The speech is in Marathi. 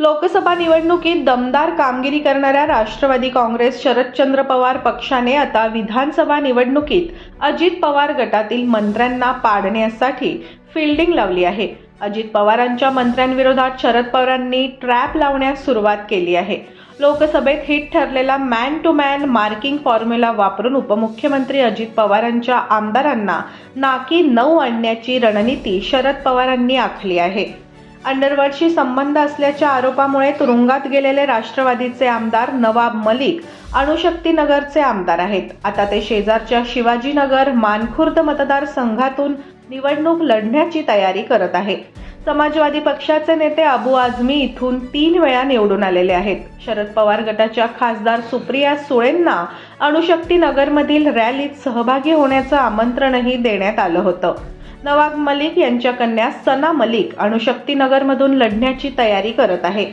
लोकसभा निवडणुकीत दमदार कामगिरी करणाऱ्या राष्ट्रवादी काँग्रेस शरदचंद्र पवार पक्षाने आता विधानसभा निवडणुकीत अजित पवार गटातील मंत्र्यांना पाडण्यासाठी फिल्डिंग लावली आहे. अजित पवारांच्या मंत्र्यांविरोधात शरद पवारांनी ट्रॅप लावण्यास सुरुवात केली आहे. लोकसभेत हिट ठरलेला man to man marking formula वापरून उपमुख्यमंत्री अजित पवारांच्या आमदारांना नाकी नऊ आणण्याची रणनीती शरद पवारांनी आखली आहे. अंडरवर्ल्डशी संबंध असल्याच्या आरोपामुळे तुरुंगात गेलेले राष्ट्रवादीचे आमदार नवाब मलिक अणुशक्तीनगरचे आमदार आहेत. आता ते शेजारच्या शिवाजीनगर मानखुर्द मतदारसंघातून निवडणूक लढण्याची तयारी करत आहे समाजवादी पक्षाचे नेते अबू आझमी इथून तीन वेळा निवडून आलेले आहेत. शरद पवार गटाच्या खासदार सुप्रिया सुळेंना अणुशक्ती नगरमधील रॅलीत सहभागी होण्याचं आमंत्रणही देण्यात आलं होतं. नवाब मलिक यांच्या कन्या सना मलिक अणुशक्तीनगरमधून लढण्याची तयारी करत आहे.